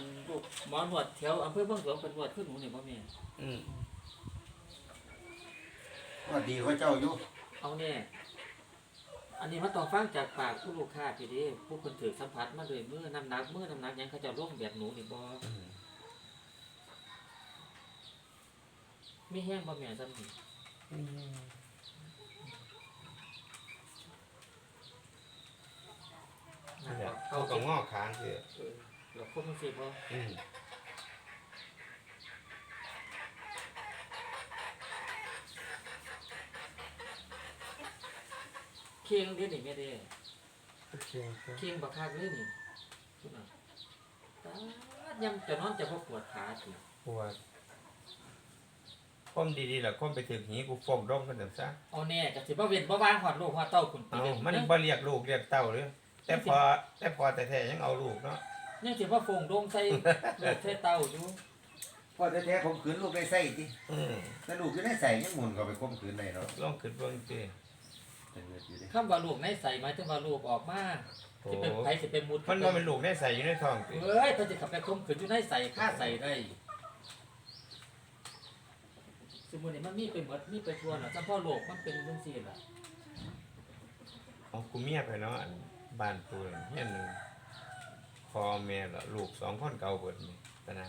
นลูกหมอนวดแถวอำเภอเมืองหลวงเป็นนวดขึ้นหนูนี่บ่แม่อืมว่าดีกว่าเจ้าอยู่เอาแน่อันนี้มันต้องฟังจากปากผู้ลูกค้าพี่เด้ผู้คนถือสัมผัสมาด้วยมือน้ำหนักมือน้ำหนักหยังเขาเจะร่วงแบบหนูนี่บ่อืมมีแห้งบ่แม่ซ้ำนี่นี่แหละเขาก็งอกขางคือเออ เราคบมันสิบ่อืมเคียงเด้นี่แม่เด้โอเคครับเคียงบักคักเลยนี่พุ่นน่ะตาดยำจะนอนจะบ่ปวดขาสิปวดคมดีๆล่ะคมไปถึงหีกูฟงร่มกันเดี๋ยวซะเอาแน่ก็สิบ่เว้นบ่วางฮอดลูกฮอดเต้าคุณเอาเด้มันยังบ่เรียกลูกเรียกเต้าเลยแต่พอแต่พอแต่แท้ๆยังเอาลูกเนาะ ยังสิว่าโฟงโดงใส่ลูกใส่เต้าอยู่พ่อแท้ๆผมขืนลูกได้ใส่ติอืมแต่ลูกอยู่ในใส่ยังหมุนก็ไปข่มขืนได้เนาะลองขึ้นเบิ่งสิเป็นเงินอยู่เด้คำว่าลูกในใส่หมายถึงว่าลูกออกมาโอ้สิเป็นไผสิเป็นมุดมันบ่เป็นลูกได้ใส่อยู่ในท้องติเอ้ยเพิ่นสิขับไปคมขืนอยู่ในใส่ค่าใส่ได้สมมุตินี่มันมีไปหมดมีไปทั่วน่ะเฉพาะโลกมันเป็นจังซี่ล่ะเอากูเมียไปเนาะอันบ้านกูนั่นเฮียนหนึง พ่อแม่ละลูกสองคนเก่าเบิดนี่ปานใด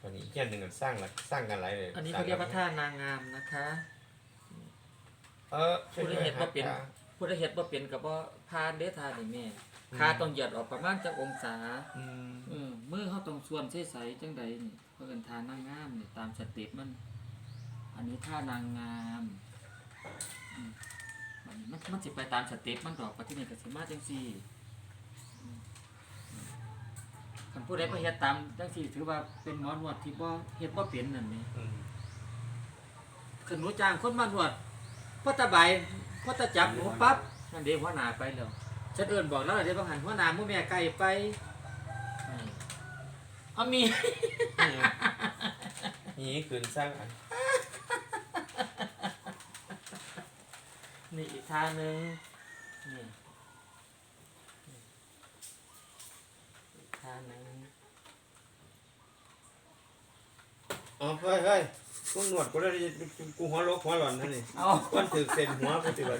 ตอนนี้เฮียนหนึงก็สร้างละสร้างกันหลายเลยอันนี้เขาเรียกว่าท่านางงามนะคะเออผู้ใดเฮ็ดบ่เป็นผู้ใดเฮ็ดบ่เป็นก็บ่ผ่านเด้อท่านี่แม่ขาต้องเหยียดออกประมาณจักองศาอืมเออมือเขาต้องส่วนใสๆจังใดนี่เพื่อนทานางงามนี่ตามสเต็ปมัน อันนี้ท่านางงามอืมอันนี้มันมันสิไปตามสเต็ปมันดอกปฏินี่ก็สิมาจังซี่อืม คันผู้ใดบ่เฮ็ดตามจังซี่ถือว่าเป็นหมอนวดที่บ่เฮ็ดบ่เป็นนั่นนี่อืมคันหนูจ้างคนมานวดพอตะบายพอตะจับหนูปั๊บนั่นเด้หัวหน้าไปแล้วฉันเอิ้นบอกแล้วเด้บางหันหัวหน้าหมู่แม่ไก่ไปอืมเอามีนี่คืนสร้างอันนี่อีกท่าหนึ่งนี่อีก ท่าหนึ่งอ๋อเฮ้ยเฮ้ยกูหนวดกูได้กูหัวโลกหัวหล่อนนั่นนี่เอามันถือเส้นหัวกูติว่า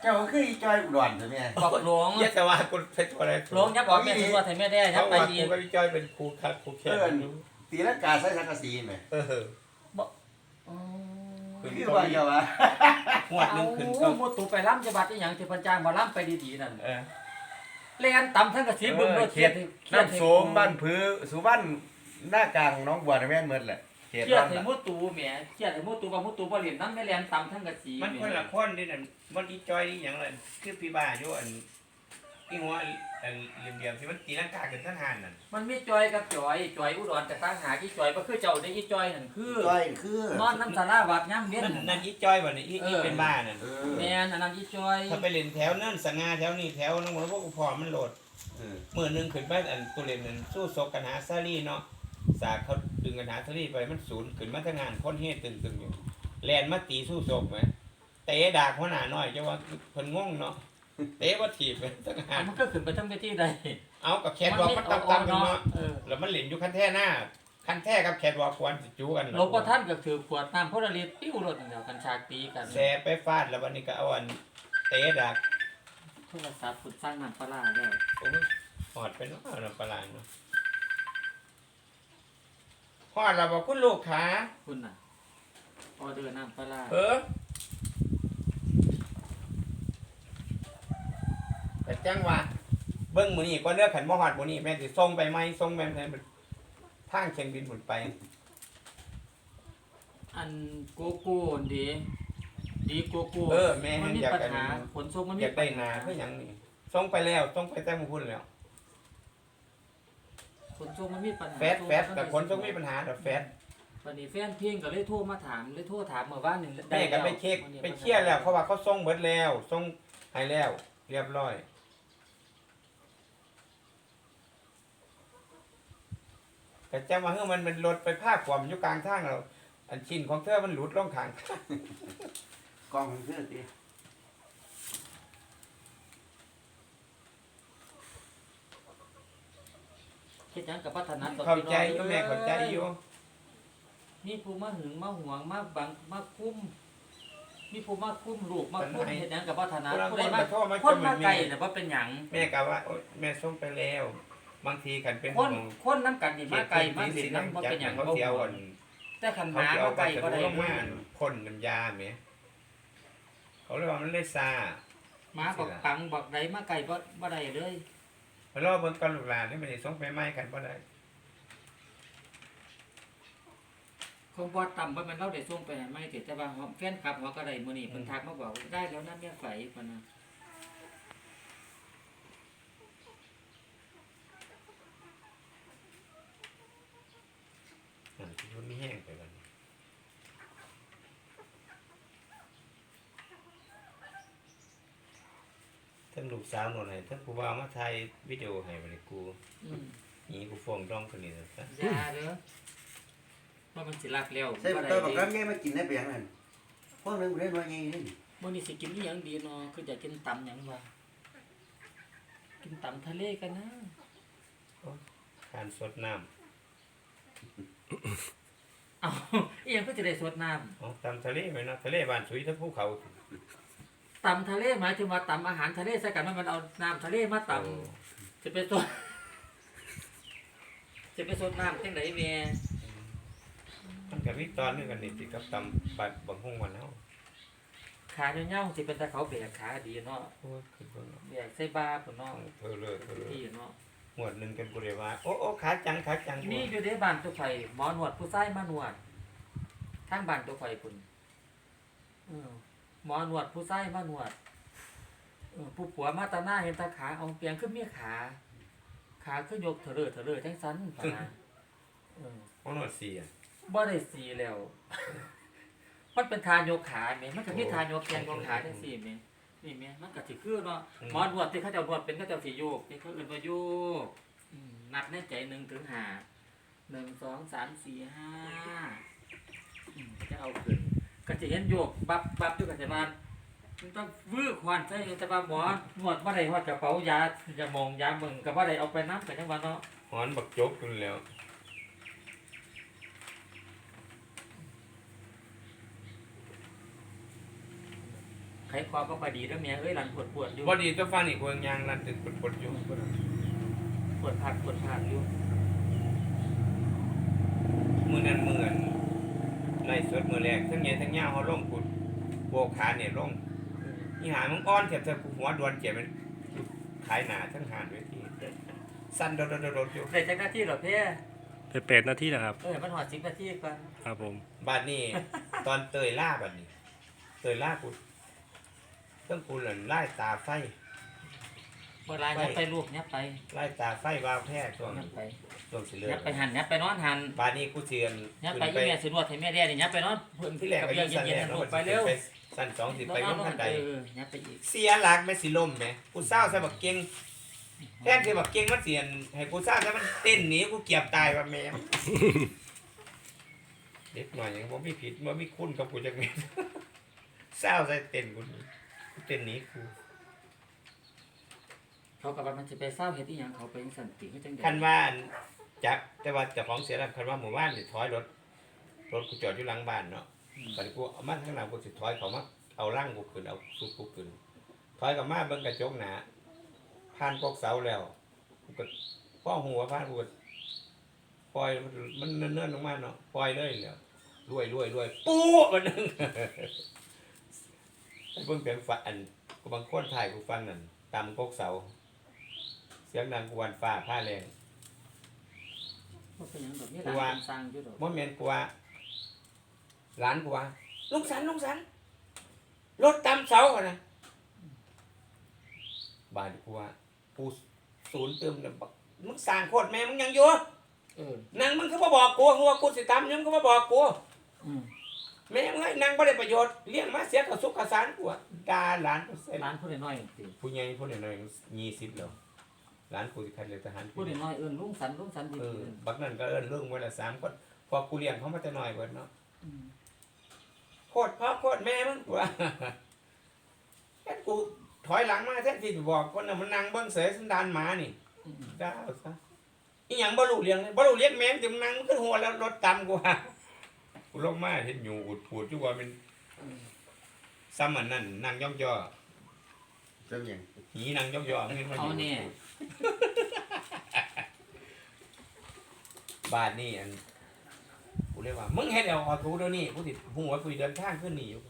เจ้าก็คืออีจอยอุดรใช่ไหมบอกหลวงอย่าแต่ว่ากูเพชรอะไรหลวงอย่าบอกแม่ถือว่าไทยแม่ได้อย่าเขาไปว่าดีกูก็จอยเป็นครูคัดครูแค่ตีลังกาใส่สังกะสีไหมเอออ๋อคือว่าเยาวะหัวดหนึงขึ้นก็เอามุตุไปล้ำจะบัดอีหยังที่เพันจ้างมาล้ำไปดีๆนั่น เออเล่นตำทั้งกระสีบึงโดดเขียดเขียดน้ำโสมบ้านพื้สุบ้านหน้ากลางน้องบัวในแม่นเมืดแหละเขตเขียดบ้านให้น่ะมุตุแหมเขียดให้มุตุว่ามุตุบ่เล่นน้ำไม่เล่นตำทั้งกระสีมันคนละคนนี่นั่นมันอีจอยนี่อย่างไรคือพี่บ้าอยู่อัน อีหัวอันเหลี่ยมๆที่มันตีลังกาขึ้นทั้งหันนั่นมันมีจอยกับจอยจอยอุดรแต่ตั้งหาที่จอยก็คือเจ้าได้อีจอยนั่นคือจอยคือนอนน้ำสาราวัดย่ำเวียนนั่นนั่นอีจอยบ่นี่อีอีเป็นบ้านั่นเออแมนอันนั้นอีจอยถ้าไปเล่นแถวนั่นสง่าแถวนี้แถวน้องบอกว่ากูพอมันโหลดเออมื่อหนึงขึ้นไปอันตุเรนนั่นสู้ซกกันหาซารีเนาะสากเขาดึงกันหาซารีไปมันศูนย์ขึ้นมาทางงานคนเฮ็ดตึงตึงๆอยู่แลนมาตีสู้ซกไหมเตะดากหัวหน้าน้อยจะว่าเพิ่นงงเนาะ เตะว่าถีบไปทางงาอันนมันก็ขึ้นไปทั้งเวทีได้เอากับแคทบอกมันตำตำกันเนาะเออแล้วมันเหล่นอยู่คันแท่หน้าคันแท่กับแคทบอกควรสิจูกันหลวงพ่อท่านก็ถือขวดน้ำพลลิตปิ้วรถเดียวกันฉากตีกันแซไปฟาดแล้ววันนี้ก็เอาอันเตะดากโทรศัพท์ขุดสร้างน้ำปลาร้าแล้วโอ้ยหอดไปเนาะเอาน้ำปลาร้าเนาะหอดแล้วบอกคุณลูกขาคุณน่ะออเดอร์น้ำปลาร้าเออ แต่จังว่า เบิ้งมือนี้ก็เลือกขันบ่ฮอดมือนี้แม่นสิส่งไปไหมส่งไปแม่นทางเชียงบินหมุนไป อันโกโก้ดีดีโกโก้เออแม่มันมีอยากปัญกันหาขนส่งมันอมียากได้นาเพื่อหยังนี่ส่งไปแล้วส่งไปแต่หมึงพุ่นแล้ว ขนส่งมันมีปัญหาแฟดแฟดแต่คนส่งมีปัญหาแต่แฟดวันนี้แฟนเพียงก็เลยโทรมาถามเลยโทรถามเมื่อวานนี่แม่ก็ไปเช็คไปเคลียร์แล้วเขาว่าเขาส่งเบิดแล้วส่งให้แล้ว เรียบร้อย แต่จังว่าเฮ้ยมันเป็นรถไปภาคความอยู่กลางทางแล้วอันชิ้นของเธอมันหลุดลงข้าง กล้องมันคือติเเฮ็ดหยังกับพัฒนาต่อเข้าใจพี่อน้ยู่งแม่เข้าใจอยู่มีผู้มาหึงมาหวงมาบังมาคุ้ม มีผู้มาคุ้มลูกมาคุ้มเฮ็ดหยังกับพัฒนาคนละผู้คใดนมามาโทษมาคจนนมามันไกลมีน่ะบ่เป็นหยังแม่กะว่าโอ๊ยแม่ส่งไปแล้ว บางทีกันเป็นคนของคนนํกันนี่เขมาตไกลพื้นมาที่เล่สีนนำบ่น้ำจัเป็นหยังเขาบ่เสียวห่วอ่องนแต่คันหเขามาเสียวมาไกลกันบ่จะได้รู้ลงมาพ่นน้ำยาแหมเขาเลยว่ามันเลยซาหมาบอกปังบอกใดมาไกลบ่บ่ได้เลยเพราะรอเบิ่งกันลูกหลานนี่มันสิส่งไปไม้กันบ่ได้คงบ่ต่ำบ่แม่นเราได้ส่งไปให้ไม่ติแต่ว่าแฟนคลับเขาก็ได้มื้อนี้เพิ่นทักมาบอกว่าได้แล้วนะแม่ไฝปะนะ อ่าที่มันไม่แห้งไปกันทั้งลู กสาวโน่นให้ทั้งผู้บ่าวมาถ่ายวิดีโอให้บัดนี้กูอืมหนีกูฟ้องร้องคนนี้ซะอย่าเด้อว่ามันสิรักแล้วใส่บ่ตัวได้บักเด้กันแม่มากินได้ไปยังนั่นพวกนึงเรียนว่าไงนี่มื้อนี้สิกินอีหยังดีเนาะคือจะกินตำหยังวะกินตำทะเลกันนะการสดน้ำเอ้าอีหยังก็จะได้สดน้ำอ๋อตามทะเลไหมเนาะทะเลบ้านสุยทั้งภูเขา ตำทะเลหมายถึงว่าตำอาหารทะเลใส่กันมันเอาน้ำทะเลมาตโอ้ำจะไปสดจะไปสดน้ำจังไดแม่มันก็มีตอนหนึงกันนี่ที่กับตำบัดบังฮงวันเฮาขาเหี่ยวๆสิเป็นตะเขาแบกขาดีเนาะโอ้ยคือเบิ่งเนาะแบกใส่บ้าพุ่นเนาะเธอเลยเธอเลยพี่เนาะหมวดหนึงกันบ่ได้ว่าโอ้โอ้ขาจังขาจังมีอยู่ในบ้านตัวไฟหมอหนวดผู้ชายมาหนวดทางบ้านตัวไฟพุ่นเออ หมอหนวดผู้ชายมาหนวดเออผู้ผัวมาตาหน้าเห็นตาขาเอาเปียงขึ้นเมียขา ขาขึ้นยกเถลอเถลอจังสันปะนะเออของหนวดเสียบ่ได้สีแล้ว มันเป็นทานโยกขาแม่มันก็มีทานโยกแขนโยกขาจังซี่แม่นี่แม่มันก็สิคือเนาะหมอนวดที่เขาเจ้านวดเป็นเขาเจ้าสิโยกที่เขาเอิ้นว่าโยกอืมนับในใจ1ถึง5 1 2 3 4 5อืมจะเอาขึ้น ก็จะเห็นโยกบับบับอยู่กับแต่บ้านมันต้องวื้อควันใช่แต่ว่าหมอนวดบ่ได้ฮอดกระเป๋ายาจะมองยามึงก็บ่ได้เอาไปนำก็จังว่าเนาะหอนบักจกกันแล้วไขความบ่ค่อยดีเด้อแม่เอ้ยหลังปวดปวดๆอยู่บ่ดีตัวฟังนี่กูยังยางลันตึกปดๆอยู่ปวดผักปวดผักอยู่มื้อนั้นมื้ออันในสดมื้อ แรกทั้งใหญ่ทั้งยาวเฮาลงกุดโบกขาเนี่ยลงอีหามึงอ้อนแทบจะกูหัวดวนเจ็บมันขายหน้าทั้งหานเวทีสั่นโดดๆๆอยู่ได้จักหน้าที่เหรอเพ่ไปแปดนาทีนะครับ เออมันหอดสิบนาทีก่อนครับผมบัดนี้ตอนเตยล่าบัดนี้ เตยล่ากูต้องกูหล่นไล่ตาไฟ เวลายไปลูกยับไปไล่ตาไฟวาวแพร่ช่วงยับไปช่วงสิเลือยัดบไปหันยับไปนอนหันบัดนี้กูเชียนยับไปยี่แม่สินวดให้แม่แด่นี่ยับไปนอนเพิ่นที่แรกก็เบียัยงงสั่นเย็นแล้ๆวลูกไปเร็วสั่นสองสิไปอนย่นงอทันนใดเออยับไปอีกเสียหลักไม่สิลมไหมกูเศร้าใส่บักเก่งแทนที่บักเก่งมันเสียนให้กูเศร้าใส่มันเต้นหนีกูเกียบตายว่าแม่เด็กหน่อยยังบ่มีผิดบ่มีคุณกับกูจักเม็ดเศร้าใส่เต้นกูเต้นหนีกู เขากับว่ามันจะไปเศร้าเฮ็ดอีหยังเขาไปสันติเขาจังได๋คันว่าจักแต่ว่าเจ้าของเสียแล้วคันว่าหมู่บ้านนี่ถอยรถรถกูจอดอยู่หลังบ้านเนาะตอนกูเอามาข้างหลังกูสิถอยเขามาเอาร่างกูขึ้นเอาสุดกูขึ้นถอยกลับมาเบิ่งกระจกหนาผ่านกกเสาแล้วกูก็พ่อหัวผ่านกูก็ปล่อยมันมันเนื่อนๆลงมาเนาะปล่อยเลยแล้วรวยรวยรวยปู๊มันนึงไอ้เบิ่งเสียงฝันอันกูบางคนถ่ายกูฟังนั่นตามกกเสาเสียงดังกวนฟ้าผ้าแรงบ่เป็นหยังดอกนี่กูหลาว่านสร้างอยู่ดอกบ่แม่นกูว่าหลานกูว่าลุงสันลุงสันรถตามเสาอะนะบ้านกูว่ากูศูนย์เติมเนี่ยบักมึงสร้างโคตรแม่มึงยังอยู่เออนางมึงก็มาบอกกูกูว่ากูสิตามยังก็มาบอกกู อืมแม่มึงให้นางบ่ได้ประโยชน์เลี้ยงมาเสียกับสุขกับสารกูอะด่าหลานกูใส่ร้านผู้น้อยๆติผู้ใหญ่ผู้น้อยๆยี่สิบแล้ว หลานกูสิคันเลยทหารผู้น้อยๆเอิ้นลุงสันลุงสันดีเออๆบักนั่นก็เอิ้นเรื่องไว้ละสามคนพอกูเลี้ยงเขามาแต่น้อยเบิดเนาะอืมโคตรพ่อโคตรแม่มึงกูว่าแค่กูถอยหลังมาแท้ที่บอกคนน่ะมันนั่งเบิ้งเสยสันดานหมานี่ อืมด่าเอาซะอีหยังบ่รู้เรื่องเลยบ่รู้เรียกแม่งติมนั่งขึ้นหัวแล้วรถตามกูว่ากูลงมาเห็นอยู่อุดปูดอยู่ว่าเป็นซ้ำอันนั้นนั่งย่องย่อ จังหยังหีนั่งย่องย่อมันเห็นว่าอเอายู่เนี่ยบ้านนี่อันกูเรียกว่า มึงเฮ็ดแล้วออกกูเดี๋ยวนี้กูสิหัวกูสิเดินทางขึ้นนี่อยู่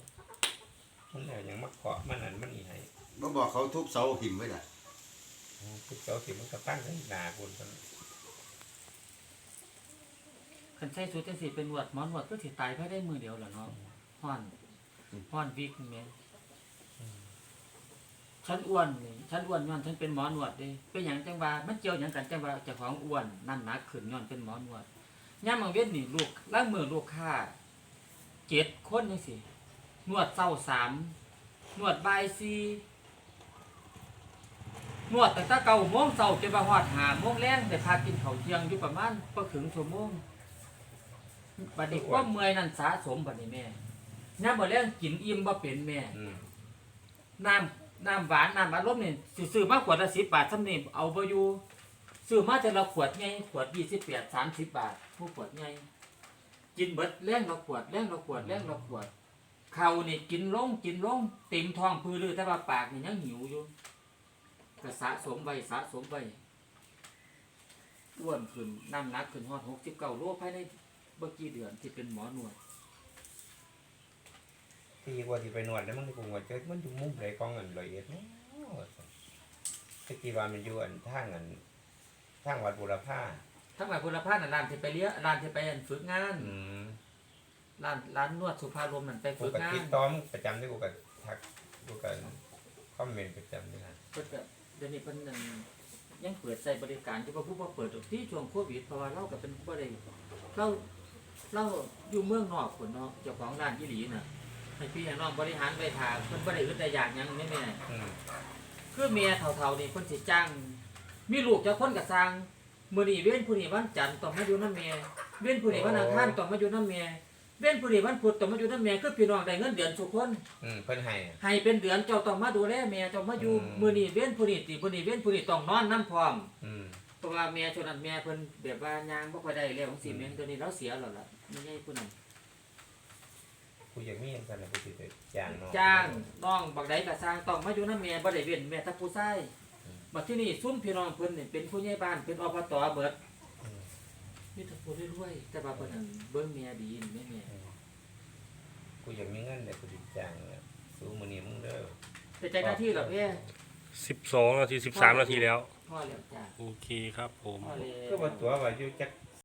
มันแล้วยังมาเกาะมันนั่นมันนี่ให้บ่บอกเขาทุบเสาหิมไว้ล่ะกูเจ้าสิมันก็ตั้งขึ้นหน้ากูซั่นคันใช้สูตรจังสิเป็นหนวดหมอนหนวดก็สิตายภายได้มือเดียวเหรอเนาะฮ้อนฮ้อนวิกนี่แม่ ฉันอ้วนนี่ฉันอ้วนย้อนฉันเป็นหมอหนวดเด้เป็นหยังจังว่ามันเกี่ยวหยังกันจังว่าเจ้าของอ้วนน้ำหนักขึ้นย้อนเป็นหมอหนวดย่ามบางเว้นนี่ลูกล้างมือลูกค้าเจ็ดคนจังสินวดเศร้าสามนวดบ่ายสี่นวดตั้งแต่เก้าโมงเช้าจนมาฮอดห้าโมงแรงแต่พากินข้าวเที่ยงอยู่ประมาณบ่ถึงชั่วโมงบัดนี้ความเมื่อยนั่นสะสมบัดนี้แม่ย่ามบ่แรงกินอิ่มบ่เป็นแม่อืมน้ำ น้ำหวานน้ำอารมณ์นี่สิซื้อมาขวดละ10บบาทซำนี่เอาบ่อยู่ซื้อมาแต่ละขวดใหญ่ขวด28 30บบาทผู้ขวดใหญ่กินเบิดแรงละขวดแรงละขวดแรงละขวดเขานี่กินลงกินลงเต็มท้องพื้นเลยแต่ว่าปากนี่ยังหิวอยู่ก็สะสมไว้สะสมไว้อ้วนขึ้นน้ำหนักขึ้นฮอด69โลภายในเมื่อกี่เดือนที่เป็นหมอหนวด ปีกว่าที่ไปนวดแล้วมันกูว่าเจอมันอยู่มุมไหนของอันละเอียดเนาะตะกี้ว่ามันอยู่อันทางอันทางวัดบุรพาทั้งหลายคุณภาพน่ะร้านที่ไปเลี้ยร้านที่ไปอันฝึกงานอืมร้านร้านนวดสุภาลมนั่นไปกูฝึกก็งาตินดต่อมประจำที่กูก็ทักกูก็คอมเมนต์ประจำนี่นะเพิ่นก็เดี๋ยวนี้เพิ่นนั่นยังเปิดใช้บริการที่ว่าผู้บ่เปิดดอกที่ช่วงโควิดเพราะว่าเราก็เป็นผู้บ่ได้เราเราอยู่เมืองนอกพุ่นเนาะเจ้าของร้านอีหลีน่ะ ให้พี่ให้น้องบริหารไว้ทาเพิ่นบ่ได้อึดได้อยากหยังแม่แม่อืมคือเมียเฒ่าๆนี่เพิ่นสิจ้างมีลูกเจ้าคนก็สร้างมื้อนี้เว้นผู้นี้วันจันทร์ต้องมาอยู่นำแม่เว้นผู้นี้วันอังคารต้องมาอยู่นำแม่เว้นผู้นี้วันพุธต้องมาอยู่นำแม่คือพี่น้องได้เงินเดือนทุกคน อืมเพิ่นให้ ให้เป็นเดือนเจ้าต้องมาดูแลแม่เจ้ามาอยู่อืม มื้อนี้เว้นผู้นี้ติผู้นี้เว้นผู้นี้ต้องนอนนํพร้อม อืม เพราะว่าแม่ช่วงนั้นแม่เพิ่นแบบว่าย่างบ่ค่อยได้แล้วของสิอืม แม่ตัวนี้เราเสียแล้วล่ะไม่ใช่ผู้นั้น กูอยากมีอย่างนั้นนะกูสิไปจ้างน้องจ้างน้องบักใดก็สร้างต้องมาอยู่นำแม่บ่ได้เว้นแม่ถ้าผู้ชายอืมบัดที่นี่ซุ่มพี่น้องเพิ่นนี่เป็นผู้ใหญ่บ้านเป็นอบตเบิดอืมมีแต่ผู้รวยๆแต่ว่าเพิ่นนั้นเบิ่งแม่ดีนี่แม่แม่ กูอยากมีเงินแต่กูสิจ้างนะสู้มื้อนี้มึงเด้อแต่ใจหน้าที่เหรอพี่สิบสองนาทีสิบสามนาทีแล้ว พ่อแล้วจ้าโอเคครับผม พ่อแล้วก็บ่ตัวว่าอยู่จัก